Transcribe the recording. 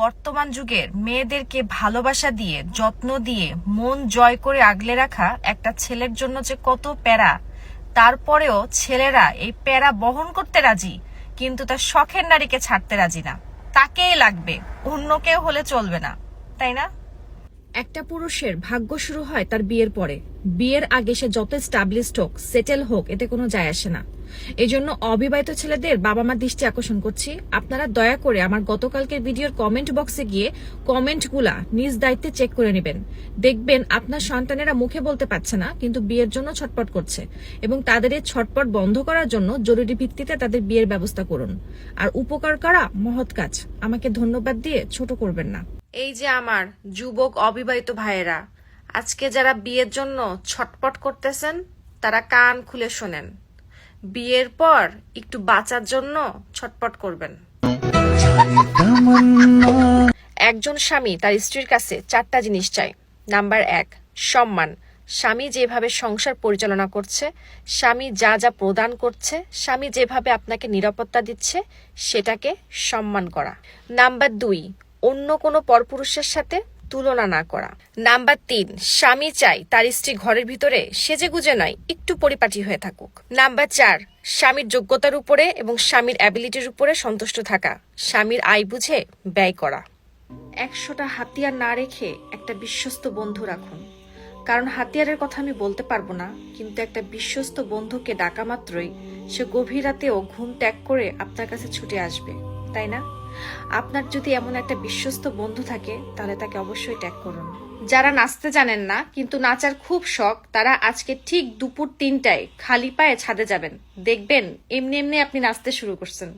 বর্তমান যুগের মেয়েদেরকে ভালোবাসা দিয়ে, যত্ন দিয়ে, মন জয় করে আগলে রাখা একটা ছেলের জন্য যে কত প্যারা। তারপরেও ছেলেরা এই প্যারা বহন করতে রাজি, কিন্তু তার শখের নারীকে ছাড়তে রাজি না। তাকেই লাগবে, অন্য কেউ হলে চলবে না, তাই না? একটা পুরুষের ভাগ্য শুরু হয় তার বিয়ের পরে। বিয়ের আগে সে যত স্টাবলিশড হোক সেটেল হোক, এতে কোনো যায় আসে না। এই জন্য অবিবাহিত ছেলেদের বাবা মা দৃষ্টি আকর্ষণ করছি। আপনারা দয়া করে আমার গতকালকের ভিডিওর কমেন্ট বক্সে গিয়ে কমেন্টগুলা নিজ দায়িত্বে চেক করে নেবেন। দেখবেন আপনার সন্তানেরা মুখে বলতে পারছে না, কিন্তু বিয়ের জন্য ছটপট করছে এবং তাদের এই ছটপট বন্ধ করার জন্য জরুরি ভিত্তিতে তাদের বিয়ের ব্যবস্থা করুন। আর উপকার করা মহৎ কাজ। আমাকে ধন্যবাদ দিয়ে ছোট করবেন না। এই যে আমার যুবক অবিবাহিত ভাইয়েরা, আজকে যারা বিয়ের জন্য ছটপট করতেছেন, তারা কান খুলে শোনেন। বিয়ের পর একটু বাঁচার জন্য ছটপট করবেন। একজন স্বামী তার স্ত্রীর কাছে চারটা জিনিস চায় নাম্বার এক, সম্মান। স্বামী যেভাবে সংসার পরিচালনা করছে, স্বামী যা যা প্রদান করছে, স্বামী যেভাবে আপনাকে নিরাপত্তা দিচ্ছে, সেটাকে সম্মান করা। নাম্বার দুই অন্য কোনো পরপুরুষের সাথে তুলনা না করা। নাম্বার তিন, স্বামী চাই তার স্ত্রী ঘরের ভিতরে সেজে গুজে নয়, একটু পরিপাটি হয়ে থাকুক। নাম্বার চার, স্বামীর যোগ্যতার উপরে এবং স্বামীর অ্যাবিলিটির উপরে সন্তুষ্ট থাকা। স্বামীর আয় বুঝে ব্যয় করা। একশোটা হাতিয়ার না রেখে একটা বিশ্বস্ত বন্ধু রাখুন। কারণ হাতিয়ারের কথা আমি বলতে পারব না, কিন্তু একটা বিশ্বস্ত বন্ধুকে ডাকা মাত্রই সে গভীর রাতেও ঘুম ত্যাগ করে আপনার কাছে ছুটে আসবে, তাই না? আপনার যদি এমন একটা বিশ্বস্ত বন্ধু থাকে, তাহলে তাকে অবশ্যই ট্যাগ করুন। যারা নাচতে জানেন না, কিন্তু নাচার খুব শখ, তারা আজকে ঠিক দুপুর তিনটায় খালি পায়ে ছাদে যাবেন। দেখবেন, এমনি এমনি আপনি নাচতে শুরু করছেন।